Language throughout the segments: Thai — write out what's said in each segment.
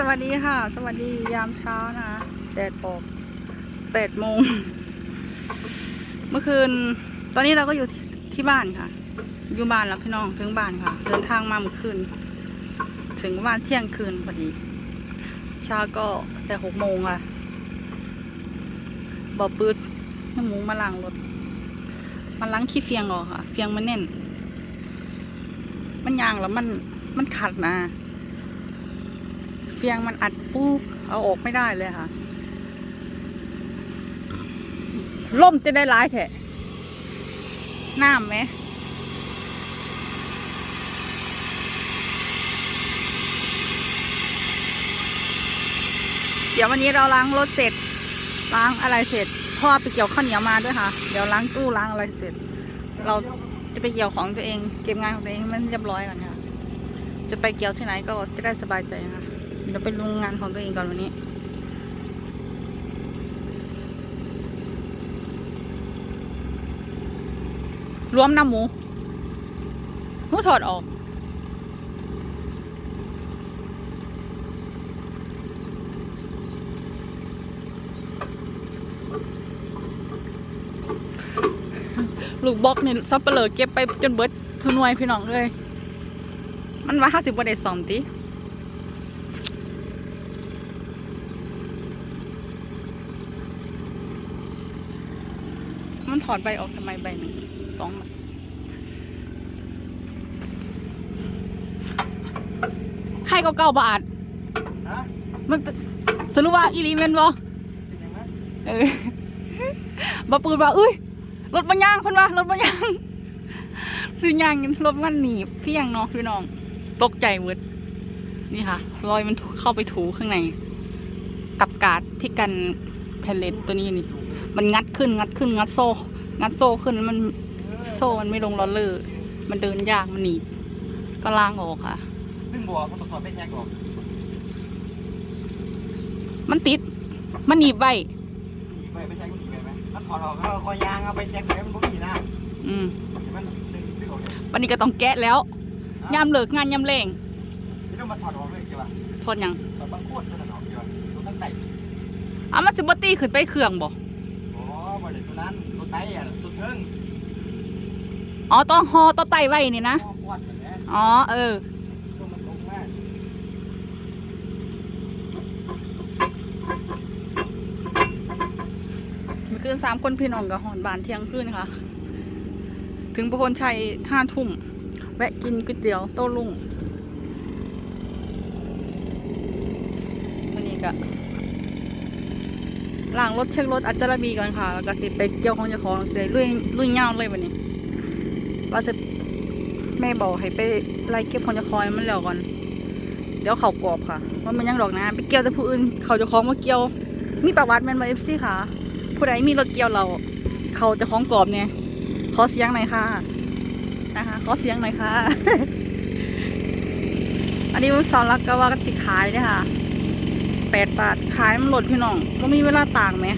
สวัสดีค่ะ สวัสดียามเช้านะแดดออกแปดโมง เมื่อคืน ตอนนี้เราก็อยู่ที่บ้านค่ะ อยู่บ้านแล้วพี่น้องถึงบ้านค่ะ เดินทางมาเมื่อคืน ถึงบ้านเที่ยงคืนพอดี เช้าก็แต่หกโมงค่ะบอปืดน้ำมูมาล้างรถมาล้างขี้เฟียงออกค่ะเฟียงมันแน่น มันยางแล้วมันมันขัดนะ เฟียงมันอัดปุ๊บเอาออกไม่ได้เลยค่ะล่มจะได้ร้ายแท้น้ำไหมเดี๋ยววันนี้เราล้างรถเสร็จ ล้างอะไรเสร็จพ่อไปเกี่ยวข้าวเหนียวมาด้วยค่ะ เดี๋ยวล้างตู้ล้างอะไรเสร็จ เราจะไปเกี่ยวของตัวเอง เก็บงานของตัวเองมันเรียบร้อยก่อนค่ะ จะไปเกี่ยวที่ไหนก็จะได้สบายใจนะคะ เดี๋ยวไปลงงานของตัวเองก่อนวันนี้ รวมน้ำหมูหูถอดออกลูกบล็อกนี่ซับเปลือเก็บไปจนเบิดสุนวยพี่น้องเลย มันว่าห้าสิบวันเดสอมติ มันถอดใบออกทำไมใบหนึ่งสองใบใครก็เก่าบาทฮะมันสรุปว่าอีลีเมนบ่เป็นยังไงเออบ่ปืนว่าอุ้ยรถมันย่างเพิ่นว่ารถมันย่างซื้อย่างรถมันหนีบเพียงเนาะพี่น้องตกใจเวิดนี่ค่ะ รอยมันถูเข้าไปถูข้างใน กับกาดที่กันแพลเลตตัวนี้นี่ มันงัดขึ้นงัดขึ้นงัดโซ่ งัดโซ่ขึ้นมันโซ่มันไม่ลงล้อเลอร์มันเดินยากมันหนีบก็ล้างออกค่ะซึ่งบัวเขาต้องถอดเป็นยังก่อนมันติด มันหนีบไว้ไปไปใช้กุญแจไหมมันถอดออกแล้วคอยยางเอาไปแจ็คไว้มันก็มีนะอืมมันดึงดึงออกเลยวันนี้ก็ต้องแกะแล้วยามเลิกงานยามแรงไม่ต้องมาถอดออกเลยใช่ป่ะทนยังถอดบางโคตรถอดออกใช่ป่ะตัวตั้งแต่อะมันสิบตีขึ้นไปเครื่องบ่ อ๋อบริเวณตัว นั้นตัวไตอะตัวเทิงอ๋อต้องฮอต้องไต่ไว้นี่นะควัดแบบนี้อ๋อเออ ตัวมันตรงมากเมื่อคืนสามคนพี่น้องกับหอนบานเที่ยงคืนค่ะ ถึงประคนชัยห้าทุ่ม แวะกินก๋วยเตี๋ยวโต้รุ่งวันนี้ก็ ล้างรถเช็ครถอัจจารบีก่อนค่ะ แล้วก็สิไปเกี่ยวของเจ้าของเสียลุยลุยเงาเลยวันนี้ว่าจะแม่บอกให้ไปไล่เก็บของเจ้าของมันแล้วก่อน เดี๋ยวเขากรอบค่ะว่ามันยังดอกนะไปเกี่ยวแต่ผู้อื่นเขาเจะคล้าของมาเกี่ยว มีประวัติแมนมาเอฟซีค่ะ ผู้ใดมีรถเกี่ยวเรา เขาจะคล้องกรอบเนี่ยขอเสียงหน่อยค่ะนะคะขอเสียงหน่อยค่ะ อันนี้มันสอนรักก็ว่ากันสิขายเนี่ยค่ะ แปดบาทขายมันหลดพี่น้องก็มีเวลาต่างไหม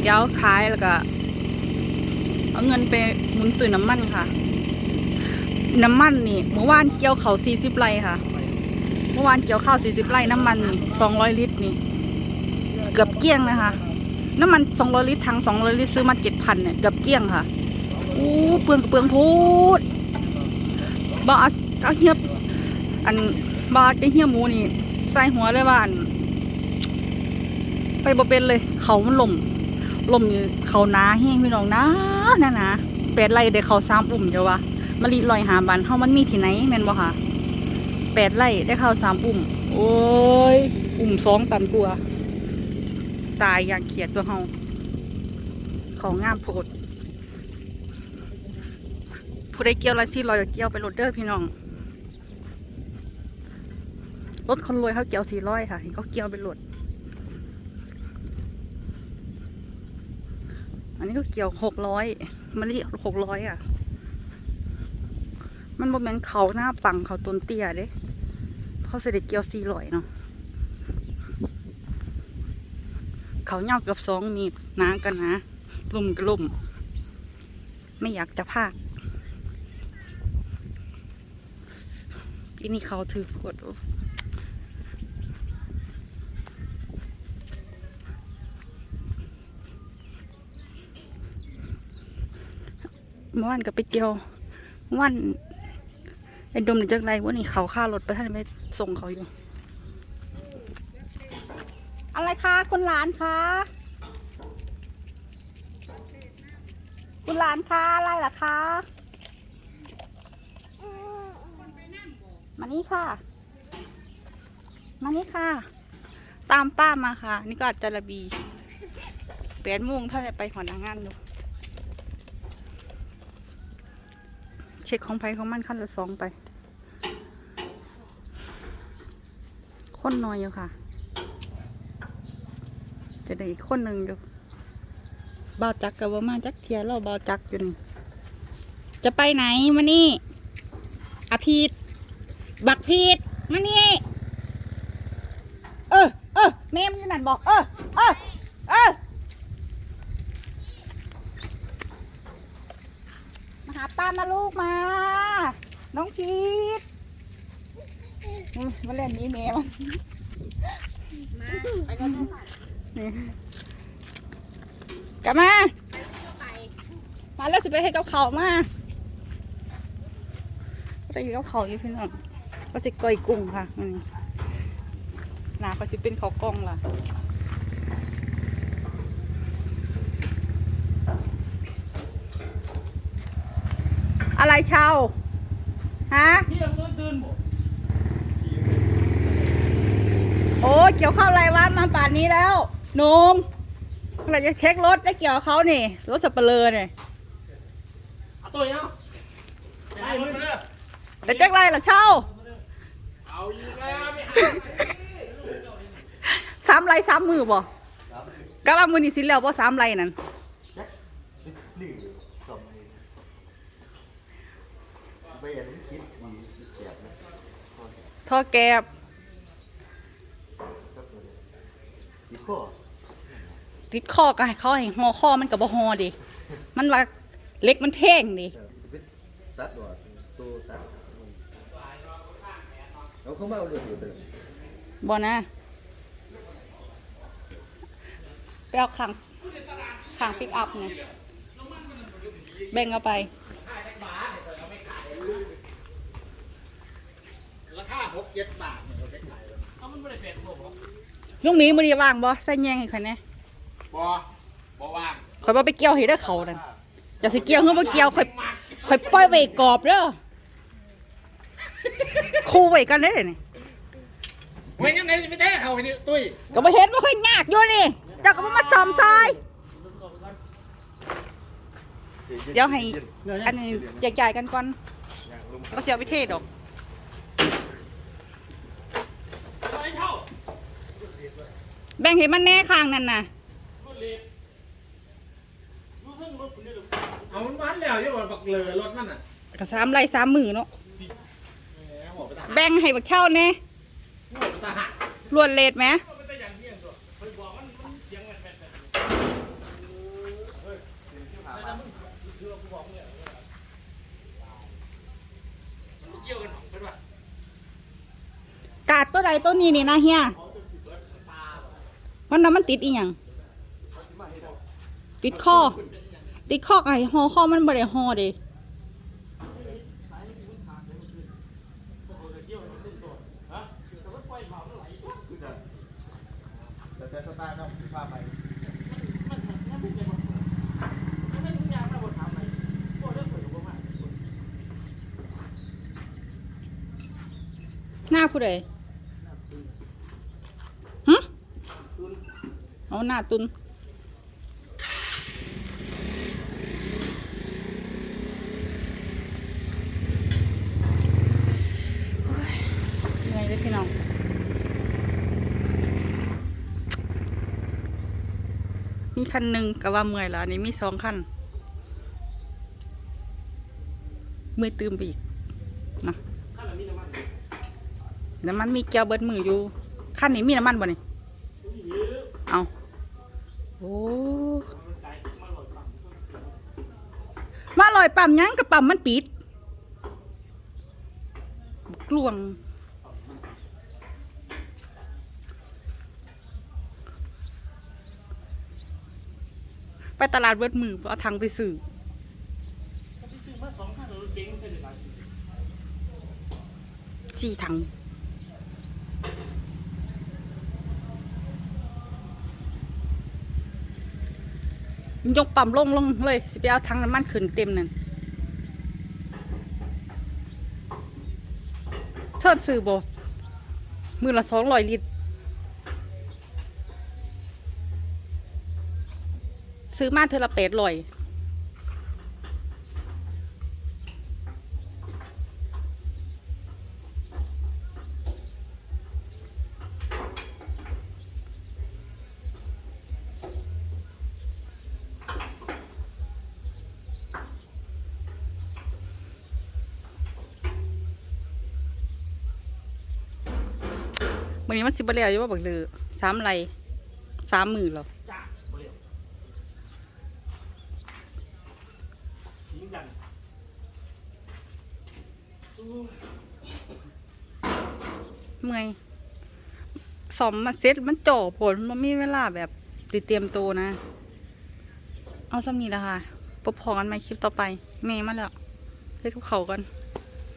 เดี๋ยวขายแล้วก็เอาเงินไปหมุนซื้อน้ำมันค่ะ น้ำมันนี่เมื่อวานเกี่ยวเขาสี่สิบไร่ค่ะ เมื่อวานเกี่ยวข้าวสี่สิบไร่น้ำมันสองร้อยลิตรนี่ เกือบเกลี้ยงนะคะ น้ำมันสองร้อยลิตรถังสองร้อยลิตรซื้อมาเจ็ดพันเนี่ยเกือบเกลี้ยงค่ะอู้เปลืองเปลืองพูดบอาเอาเฮียบ อันบาจะเฮียหมูนี่ใส่หัวเลยว่าอันไปบ่เป็นเลย เขามันล่มล่มเขาหนาแห้งพี่น้องนะนะนะแปดไร่เดี๋ยวเขาสามอุ่มเดี๋ยววะมะลิลอยหาบันเฮามันมีที่ไหนแม่นบ่ค่ะแปดไร่ได้ข้าวสามอุ่ม โอ้ย อุ่มสองตันกลัว ตายอย่างเขียดตัวเฮาของงามโพดผู้ใดเกี่ยวไรซี่ลอยเกี่ยวไปโรถเด้อพี่น้อง รถคนรวยเขาเกี่ยวสี่ร้อยค่ะเห็นเขาเกี่ยวไปรถอันนี้ก็เกี่ยวหกร้อยมะลิหกร้อยอะ มันบ่แม่นเขาหน้าปังเขาต้นเตี้ยเด้เพราะเสด็จเกี่ยวสี่ร้อยเนาะเขาเงาเกือบสองมีดน้ากันนะลุ่มกระลุ่ม ไม่อยากจะพากอีนี่เขาถือปวด เมื่อวานก็ไปเกี่ยวเมื่อวันไอ้ดมหรือจักไรวะนี่เขาค่ารถไปท่านไปส่งเขาอยู่ อะไรคะคุณหลานคะคุณหลานคะอะไรล่ะคะมานี่ค่ะ มานี่ค่ะ ตามป้ามาค่ะ นี่ก็อาจจะระบีแปดโมงถ้าจะไปหัวหน้างานอยู่เช็คของไผของมันขั้นละสองไปคนน้อยอยู่ค่ะ จะได้อีกคนหนึ่งอยู่บาจักกับว่ามาจักเทียเราบาจักอยู่นี่จะไปไหนมานี่อาพีดบักพีดมานี่ เออเออแม่มนอยู่นั่นบอก เออเออาหาตามมาลูกมา น้องพีดนี่มาเล่นนี้แม่มันนี่กลับมามาแล้วสิไปให้กับเขามาไปให้กับเขาอยู่พี่น้องก็สิก้อยกุ้งค่ะ อืมหนาก็สิเป็นเขากล้องล่ะ อะไรเชาวฮะพี่ยังไม่ตื่นบ่โอ้ยเกี่ยวข้าวอะไรวะมาป่านนี้แล้วหนุ่มอะไรจะเช็ครถได้เกี่ยวกับเขานี่รถสับเปลือเนี่ยเอาตัวเนาะไปหมดเลยเดี๋ยวแจ็คไรล่ะเช่าเอาอีกแล้วไม่หาสามไรสามมือบ่กะว่ามือนี่สิแล้วบ่สามไรนั่นนี่สองมือ ไม่อยากให้คิดดีเจ็บนะท่อแกบก็ตัวนี้ติดข้อติดข้อก็ให้เขาให้ห่อข้อมันกับบ่ห่อดิมันว่าเล็กมันแท่งดิเออเป็นตัดดอดตัวตัดเราเข้ามาเอาเรื่องอยู่เลยบ่นะไปเอาขังขังปิกอัพเนี่ยแบ่งเอาไป ราคาหกเจ็ดบาทเนี่ยเราไปขายเลยเอามันไม่ได้เป็นบ่บ่ลุงหมีมือนี้ว่างบ่ใส่แยงให้ข่อยแหน่บ่บ่ว่างข่อยบ่ไปเกี่ยวให้เด้อเขานั่นจะสิเกี่ยวเฮือบ่เกี่ยวข่อยข่อยปล่อยไว้กรอบเด้อคู่ไว้กันเด้อนี่เว้ยยังไงไม่ได้เขาไอ้นี่ตุ้ยก็บ่เห็นว่าค่อยยากอยู่นี่เจ้าก็บ่มาซ่อมซอย เดี๋ยวให้ อันนี้แยกย้ายกันก่อนก็เสียวิเทศดอก ไปเช่า แบ่งให้มันแน่ข้างนั่นน่ะเอามันบ้านแล้วยังว่าบักเลอรถมันอะก็สามไรสามมือเนาะแหมหัวไปตาแบ่งให้บักเช่าแน่หัวไปตาหักรวนเลดไหมเกี่ยวกันเป็นว่ากาดตัวใดตัวนี้นี่นะเฮีย มันน่ะมันติดอีหยังติดข้อ ติดข้อไอ้หอข้อมันบ่ได้หอเด้แต่แต่สตาร์เนาะสีฟ้าไปหน้าผู้ใด เอาหน้าตุนเหนื่อยเลยพี่น้องมีคันหนึ่งก็ว่าเมื่อยแล้วอันนี้มีสองคันเมื่อยตื่มไปอีกนะน้ำมันมีแก้วเบิดมืออยู่คันนี้มีน้ำมันบ่นี่เอา โอ้มาลอยปั๊มยังกับปั๊มมันปิดกลวง ไปตลาดเวิร์ดมือเอาทางไปซื้อสี่ถัง ยกปั๊มลงลงเลย สิไปเอาทั้งน้ำมันขึ้นเต็มนั่นเทิดซื้อบ่มือละสองร้อยลิตร ซื้อมาเทอละเป็ดลอย วันนี้มันสิบเรียวอยู่ว่าบักเลือสามไรสามหมื่นหรอเมื่อยสอมมาเซ็ตมันจ่อผลมันมีเวลาแบบติเตรียมตัวนะ เอาสำนีละค่ะพบพอกันไหมคลิปต่อไปเมย์มาแล้วเล่นกับเขากัน